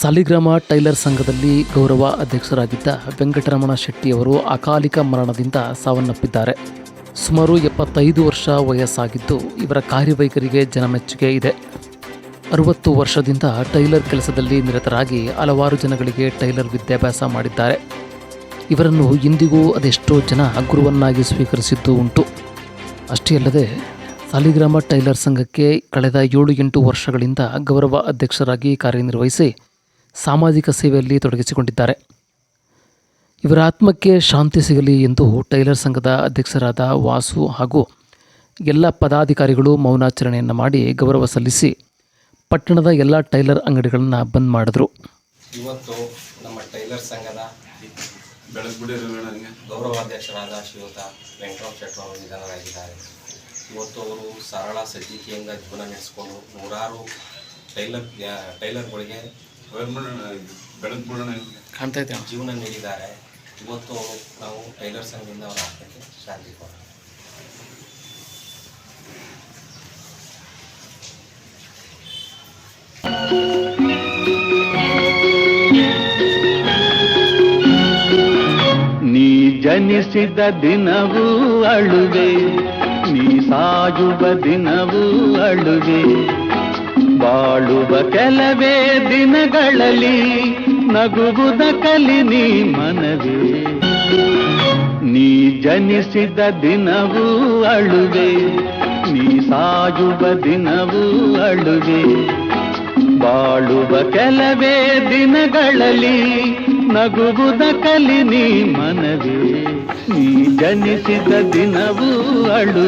Saligrama tailor ಸಂಘದಲ್ಲಿ ಗೌರವ ಅಧ್ಯಕ್ಷರಾಗಿದ್ದ ವೆಂಕಟರಮಣ ಶೆಟ್ಟಿಯವರು ಅಕಾಲಿಕ ಮರಣದಿಂದ ಸಾವನ್ನಪ್ಪಿದ್ದಾರೆ. ಸುಮಾರು ಎಪ್ಪತ್ತೈದು ವರ್ಷ ವಯಸ್ಸಾಗಿದ್ದು ಇವರ ಕಾರ್ಯವೈಖರಿಗೆ ಜನಮೆಚ್ಚುಗೆ ಇದೆ. ಅರುವತ್ತು ವರ್ಷದಿಂದ ಟೈಲರ್ ಕೆಲಸದಲ್ಲಿ ನಿರತರಾಗಿ ಹಲವಾರು ಜನಗಳಿಗೆ ಟೈಲರ್ ವಿದ್ಯಾಭ್ಯಾಸ ಮಾಡಿದ್ದಾರೆ. ಇವರನ್ನು ಇಂದಿಗೂ ಅದೆಷ್ಟೋ ಜನ ಗುರುವನ್ನಾಗಿ ಸ್ವೀಕರಿಸಿದ್ದು ಉಂಟು. ಅಷ್ಟೇ ಅಲ್ಲದೆ ಸಾಲಿಗ್ರಾಮ ಟೈಲರ್ ಸಂಘಕ್ಕೆ ಕಳೆದ ಏಳು ಎಂಟು ವರ್ಷಗಳಿಂದ ಗೌರವ ಅಧ್ಯಕ್ಷರಾಗಿ ಕಾರ್ಯನಿರ್ವಹಿಸಿ ಸಾಮಾಜಿಕ ಸೇವೆಯಲ್ಲಿ ತೊಡಗಿಸಿಕೊಂಡಿದ್ದಾರೆ. ಇವರ ಆತ್ಮಕ್ಕೆ ಶಾಂತಿ ಸಿಗಲಿ ಎಂದು ಟೈಲರ್ ಸಂಘದ ಅಧ್ಯಕ್ಷರಾದ ವಾಸು ಹಾಗೂ ಎಲ್ಲ ಪದಾಧಿಕಾರಿಗಳು ಮೌನಾಚರಣೆಯನ್ನು ಮಾಡಿ ಗೌರವ ಸಲ್ಲಿಸಿ ಪಟ್ಟಣದ ಎಲ್ಲ ಟೈಲರ್ ಅಂಗಡಿಗಳನ್ನು ಬಂದ್ ಮಾಡಿದ್ರು. ಇವತ್ತು ನಮ್ಮ ಟೈಲರ್ ಸಂಘದ ಗೌರವಾಧ್ಯಕ್ಷರಾದ ಶ್ರೀಯುತ ವೆಂಕಟರಾವ್ ಶೆಟ್ಟರ್ ಅವರು ನಿಧನರಾಗಿದ್ದಾರೆ. ಇವತ್ತು ಅವರು ಸರಳ ಸಜ್ಜಿಕೆಯಿಂದ ಜೀವನ ನಡೆಸಿಕೊಂಡು ನೂರಾರು ಟೈಲರ್ ಟೈಲರ್ಗಳಿಗೆ ಬೆಳಗ್ಬಿಡೋಣ ಕಾಣ್ತಾ ಇದೆ ಜೀವನ ನೀಡಿದ್ದಾರೆ ಇವತ್ತು ನಾವು ಟೈಲರ್ ಸಂಘದಿಂದ ಅವರ ಆತ್ಮಕ್ಕೆ ಶಾಂತಿ ಕೋರೋಣ ನೀ ಜನಿಸಿದ ದಿನವೂ ಅಳುವೆ ನೀ ಸಾಯುವ ದಿನವೂ ಅಳುವೆ. ಬಾಳುವ ಕೆಲವೇ ದಿನಗಳಲ್ಲಿ ನಗುವುದ ಕಲಿ ನೀ ಮನವೇ. ನೀ ಜನಿಸಿದ ದಿನವೂ ಅಳುವೆ, ನೀ ಸಾಯುವ ದಿನವೂ ಅಳುವೆ. ಬಾಳುವ ಕೆಲವೇ ದಿನಗಳಲ್ಲಿ ನಗುವುದ ಕಲಿ ನೀ ಮನವೇ. ನೀ ಜನಿಸಿದ ದಿನವೂ ಅಳು